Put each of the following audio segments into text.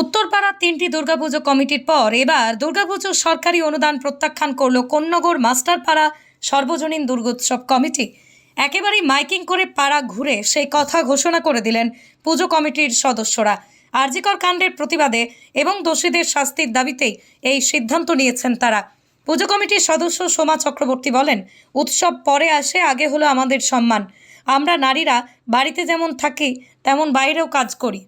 উত্তরপাড়ার তিনটি দুর্গাপুজো কমিটির পর এবার দুর্গাপুজো সরকারি অনুদান প্রত্যাখ্যান করল কোন্নগর মাস্টারপাড়া সর্বজনীন দুর্গোৎসব কমিটি। একেবারেই মাইকিং করে পাড়া ঘুরে সেই কথা ঘোষণা করে দিলেন পুজো কমিটির সদস্যরা। আরজিকর কাণ্ডের প্রতিবাদে এবং দোষীদের শাস্তির দাবিতেই এই সিদ্ধান্ত নিয়েছেন তারা। পুজো কমিটির সদস্য সোমা চক্রবর্তী বলেন, উৎসব পরে আসে, আগে হলো আমাদের সম্মান। আমরা নারীরা বাড়িতে যেমন থাকি, তেমন বাইরেও কাজ করি।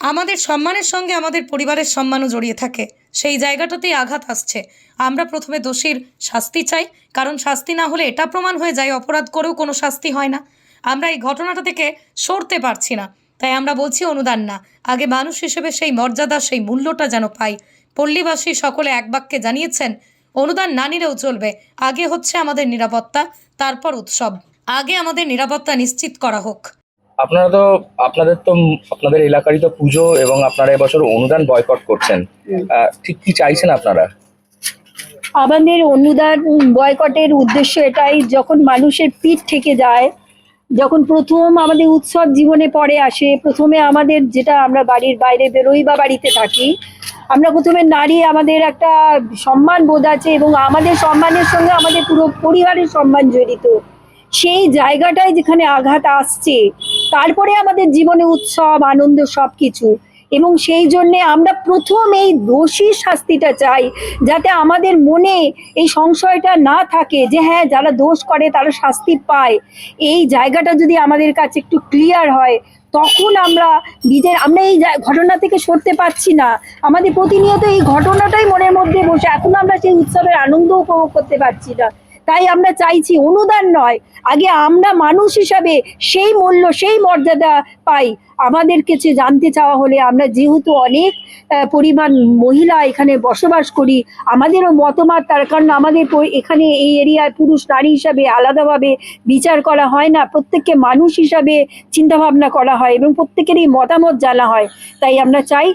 আমাদের সম্মানের সঙ্গে আমাদের পরিবারের সম্মানও জড়িয়ে থাকে। সেই জায়গাটাতেই আঘাত আসছে। আমরা প্রথমে দোষীর শাস্তি চাই, কারণ শাস্তি না হলে এটা প্রমাণ হয়ে যায়, অপরাধ করেও কোনো শাস্তি হয় না। আমরা এই ঘটনাটা থেকে সরতে পারছি না। তাই আমরা বলছি অনুদান না। আগে মানুষ হিসেবে সেই মর্যাদা, সেই মূল্যটা যেন পাই। পল্লীবাসী সকলে এক বাক্যে জানিয়েছেন, অনুদান না নিলেও চলবে। আগে হচ্ছে আমাদের নিরাপত্তা, তারপর উৎসব। আগে আমাদের নিরাপত্তা নিশ্চিত করা হোক। আপনারা তো আপনাদের তো আপনাদের এলাকারই তো পুজো এবং আপনারা এবছর অনুদান বয়কট করছেন। ঠিক কি চাইছেন আপনারা? আমাদের অনুদান বয়কটের উদ্দেশ্য এটাই যখন মানুষের পিঠ থেকে যায় যখন প্রথম আমাদের উৎসব জীবনে পরে আসে প্রথমে আমাদের যেটা আমরা বাড়ির বাইরে বেরোই বা বাড়িতে থাকি আমরা প্রথমে নারী আমাদের একটা সম্মান বোধ আছে এবং আমাদের সম্মানের সঙ্গে আমাদের পুরো পরিবারের সম্মান জড়িত। সেই জায়গাটায় যেখানে আঘাত আসছে তারপরে আমাদের জীবনে উৎসব, আনন্দ সব কিছু এবং সেই জন্যে আমরা প্রথম এই দোষী শাস্তিটা চাই, যাতে আমাদের মনে এই সংশয়টা না থাকে যে হ্যাঁ যারা দোষ করে তারা শাস্তি পায়। এই জায়গাটা যদি আমাদের কাছে একটু ক্লিয়ার হয়, তখন আমরা নিজের আমরা এই ঘটনা থেকে সরতে পারছি না। আমাদের প্রতিনিয়ত এই ঘটনাটাই মনের মধ্যে বসে, এখন আমরা সেই উৎসবের আনন্দ উপভোগ করতে পারছি না। তাই আমরা চাইছি অনুদান নয়। আগে আমরা মানুষ হিসাবে সেই মূল্য সেই মর্যাদা পাই। আমাদের কাছে জানতে চাওয়া হলে আমরা যেহেতু অনেক পরিমাণ মহিলা এখানে বসবাস করি, আমাদেরও মতামত তার, কারণ আমাদের এখানে এই এরিয়ায় পুরুষ নারী হিসাবে আলাদাভাবে বিচার করা হয় না, প্রত্যেককে মানুষ হিসাবে চিন্তাভাবনা করা হয় এবং প্রত্যেকেরই মতামত জানা হয়। তাই আমরা চাই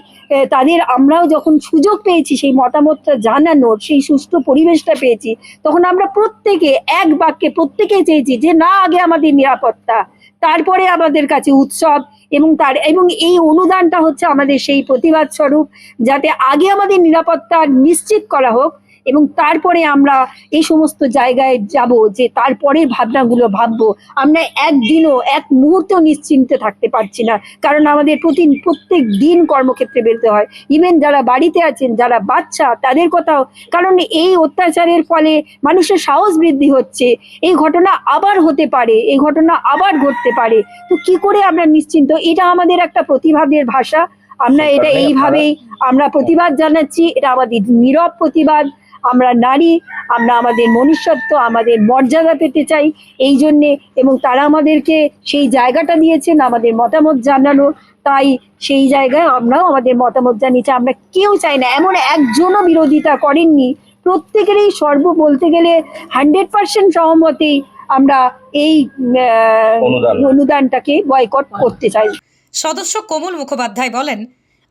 তাদের আমরাও যখন সুযোগ পেয়েছি সেই মতামতটা জানানোর, সেই সুষ্ঠু পরিবেশটা পেয়েছি, তখন আমরা প্রত্যেকে এক বাক্যে প্রত্যেকে চেয়েছি যে না, আগে আমাদের নিরাপত্তা। তারপরে আমাদের কাছে উৎসব এবং তার, এবং এই অনুদানটা হচ্ছে আমাদের সেই প্রতিবাদ স্বরূপ, যাতে আগে আমাদের নিরাপত্তা নিশ্চিত করা হোক। এবং তারপরে আমরা এই সমস্ত জায়গায় যাব যে তারপরের ভাবনাগুলো ভাববো। আমরা একদিনও এক মুহূর্ত নিশ্চিন্তে থাকতে পারছি না। কারণ আমাদের প্রতি প্রত্যেক দিন কর্মক্ষেত্রে বেরোতে হয়। ইভেন যারা বাড়িতে আছেন যারা বাচ্চা তাদের কথাও। কারণ এই অত্যাচারের ফলে মানুষের সাহস বৃদ্ধি হচ্ছে। এই ঘটনা আবার হতে পারে এই ঘটনা আবার ঘটতে পারে। তো কি করে আমরা নিশ্চিন্ত? এটা আমাদের একটা প্রতিবাদের ভাষা। আমরা এটা এইভাবেই আমরা প্রতিবাদ জানাচ্ছি। এটা আমাদের নীরব প্রতিবাদ। আমরা নারী আমরা আমাদের মনুষ্যত্ব আমাদের মর্যাদা পেতে চাই এই জন্যে এবং তারা আমাদেরকে সেই জায়গাটা দিয়েছেন আমাদের মতামত জানানো তাই সেই জায়গায় আমরাও আমাদের মতামত জানিয়েছি। আমরা কেউ চাই না এমন একজনও বিরোধিতা করেননি। প্রত্যেকেরই সর্ব বলতে গেলে হান্ড্রেড পার্সেন্ট সহমতেই আমরা এই আহ, অনুদানটাকে বয়কট করতে চাই। সদস্য কোমল মুখোপাধ্যায় বলেন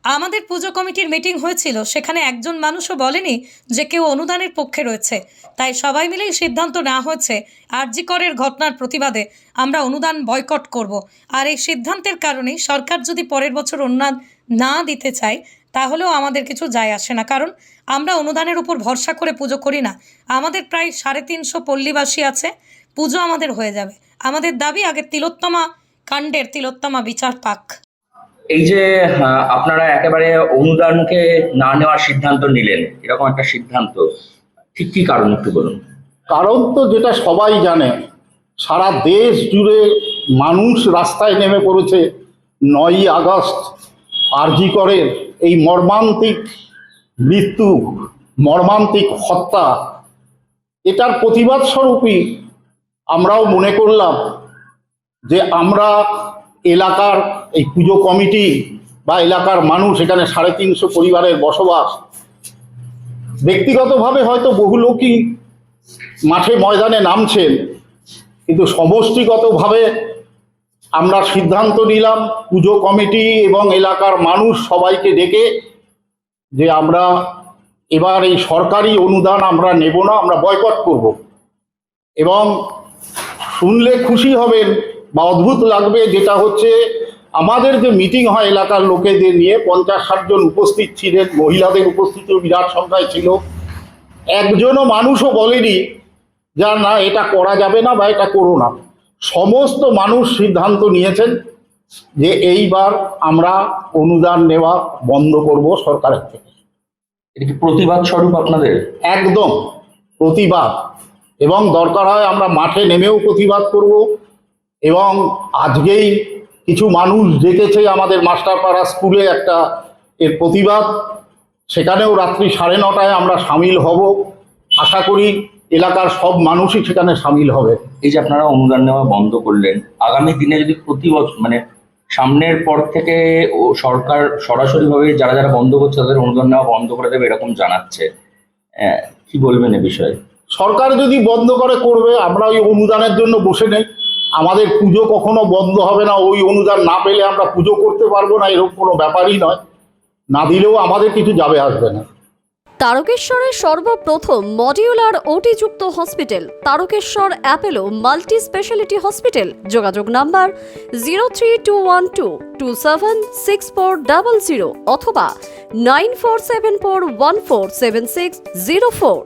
আমাদের পুজো কমিটির মিটিং হয়েছিল, সেখানে একজন মানুষও বলেনি যে কেউ অনুদানের পক্ষে রয়েছে। তাই সবাই মিলেই সিদ্ধান্ত নেওয়া হয়েছে আরজি করের ঘটনার প্রতিবাদে আমরা অনুদান বয়কট করব। আর এই সিদ্ধান্তের কারণেই সরকার যদি পরের বছর অনুদান না দিতে চায়, তাহলেও আমাদের কিছু যায় আসে না। কারণ আমরা অনুদানের উপর ভরসা করে পুজো করি না। আমাদের প্রায় সাড়ে তিনশো পল্লীবাসী আছে, পুজো আমাদের হয়ে যাবে। আমাদের দাবি আগে তিলোত্তমা কাণ্ডের তিলোত্তমা বিচার পাক। এই যে আপনারা একেবারে অনুদানকে না নেওয়ার সিদ্ধান্ত নিলেন, এরকম একটা সিদ্ধান্ত, ঠিক কি কারণ একটু বলুন? কারণ তো যেটা সবাই জানে, সারা দেশ জুড়ে মানুষ রাস্তায় নেমে পড়েছে, নয়ই আগস্ট, আরজি করে এই মর্মান্তিক মৃত্যু, মর্মান্তিক হত্যা, এটার প্রতিবাদ স্বরূপই আমরাও মনে করলাম যে আমরা এলাকার এই পুজো কমিটি বা এলাকার মানুষ এখানে সাড়ে তিনশো পরিবারের বসবাস। ব্যক্তিগতভাবে হয়তো বহু লোকই মাঠে ময়দানে নামছেন, কিন্তু সমষ্টিগতভাবে আমরা সিদ্ধান্ত নিলাম পুজো কমিটি এবং এলাকার মানুষ সবাইকে ডেকে যে আমরা এবার এই সরকারি অনুদান আমরা নেব না, আমরা বয়কট করব। এবং শুনলে খুশি হবেন বা অদ্ভুত লাগবে যেটা হচ্ছে আমাদের যে মিটিং হয় এলাকার লোকেদের নিয়ে পঞ্চাশ ষাট জন উপস্থিত ছিলেন মহিলাদের উপস্থিতিও বিরাট সংখ্যায় ছিল। একজনও মানুষও বলেনি যা না এটা করা যাবে না বা এটা করো না। সমস্ত মানুষ সিদ্ধান্ত নিয়েছেন যে এইবার আমরা অনুদান নেওয়া বন্ধ করব সরকারের থেকে। এটা কি প্রতিবাদ স্বরূপ আপনাদের? একদম প্রতিবাদ। এবং দরকার হয় আমরা মাঠে নেমেও প্রতিবাদ করব। এবং আজকেই কিছু মানুষ ডেকেছে আমাদের মাস্টারপাড়া স্কুলে একটা এর প্রতিবাদ। সেখানেও রাত্রি সাড়ে নটায় আমরা সামিল হব। আশা করি এলাকার সব মানুষই সেখানে সামিল হবে। এই যে আপনারা অনুদান নেওয়া বন্ধ করলেন আগামী দিনে যদি প্রতি বছর মানে সামনের পর থেকে ও সরকার সরাসরিভাবে যারা যারা বন্ধ করছে তাদের অনুদান নেওয়া বন্ধ করে দেবে এরকম জানাচ্ছে। কি বলবেন এ বিষয়ে? সরকার যদি বন্ধ করে করবে আমরা ওই অনুদানের জন্য বসে নেই। আমাদের পুজো কখনো বন্ধ হবে না, ওই অনুদান না পেলে আমরা পুজো করতে পারব না, এরকম কোনো ব্যাপারই নয়। না দিলেও আমাদের কিছু যাবে, আসবে না। তারকেশ্বরের সর্বপ্রথম modular ওটিযুক্ত hospital, Tarakeswar Apollo multi speciality hospital, যোগাযোগ number zero three two one two two seven six four double zero অথবা nine four seven four one four seven six zero four.